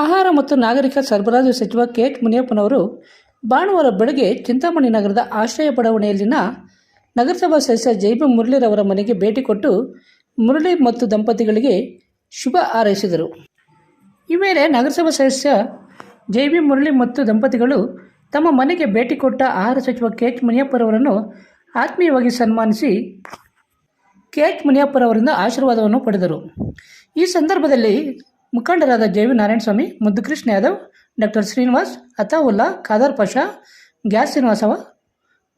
ಆಹಾರ ಮತ್ತು ನಾಗರಿಕ ಸರಬರಾಜು ಸಚಿವ ಕೆ ಎಚ್ ಮುನಿಯಪ್ಪನವರು ಭಾನುವಾರ ಬೆಳಗ್ಗೆ ಚಿಂತಾಮಣಿ ನಗರದ ಆಶ್ರಯ ಬಡಾವಣೆಯಲ್ಲಿನ ನಗರಸಭಾ ಸದಸ್ಯ ಜೈಬ ಮುರಳಿರವರ ಮನೆಗೆ ಭೇಟಿ ಕೊಟ್ಟು ಮುರಳಿ ಮತ್ತು ದಂಪತಿಗಳಿಗೆ ಶುಭ ಹಾರೈಸಿದರು. ಈ ವೇಳೆ ನಗರಸಭಾ ಸದಸ್ಯ ಜೆ ಬಿ ಮುರಳಿ ಮತ್ತು ದಂಪತಿಗಳು ತಮ್ಮ ಮನೆಗೆ ಭೇಟಿ ಕೊಟ್ಟ ಆಹಾರ ಸಚಿವ ಕೆ ಎಚ್ ಮುನಿಯಪ್ಪರವರನ್ನು ಆತ್ಮೀಯವಾಗಿ ಸನ್ಮಾನಿಸಿ ಕೆ ಎಚ್ ಮುನಿಯಪ್ಪರವರಿಂದ ಆಶೀರ್ವಾದವನ್ನು ಪಡೆದರು. ಈ ಸಂದರ್ಭದಲ್ಲಿ ಮುಖಂಡರಾದ J V Narayanaswamy, Muddukrishna Yadav, doctor Srinivas, Ataulla, Khader Pasha, gas ಶ್ರೀನಿವಾಸವ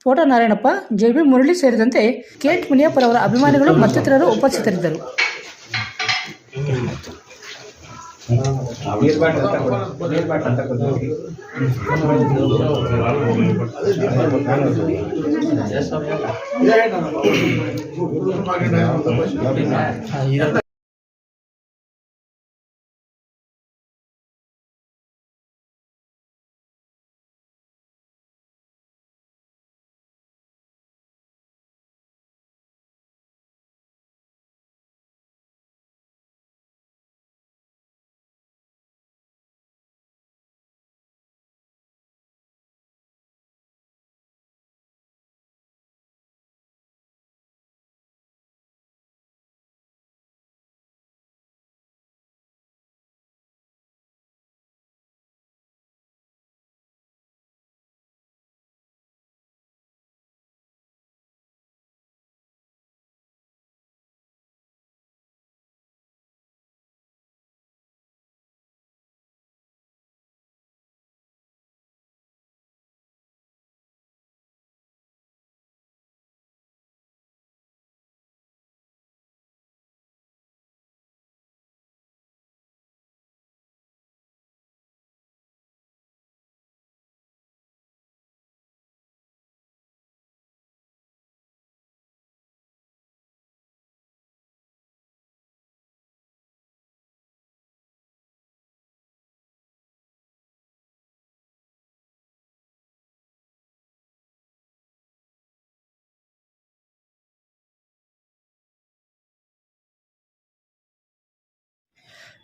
photo Narayanappa J B Murali ಸೇರಿದಂತೆ ಕೆ ಎಚ್ ಮುನಿಯಪ್ಪರವರ ಅಭಿಮಾನಿಗಳು ಮತ್ತಿತರರು ಉಪಸ್ಥಿತರಿದ್ದರು.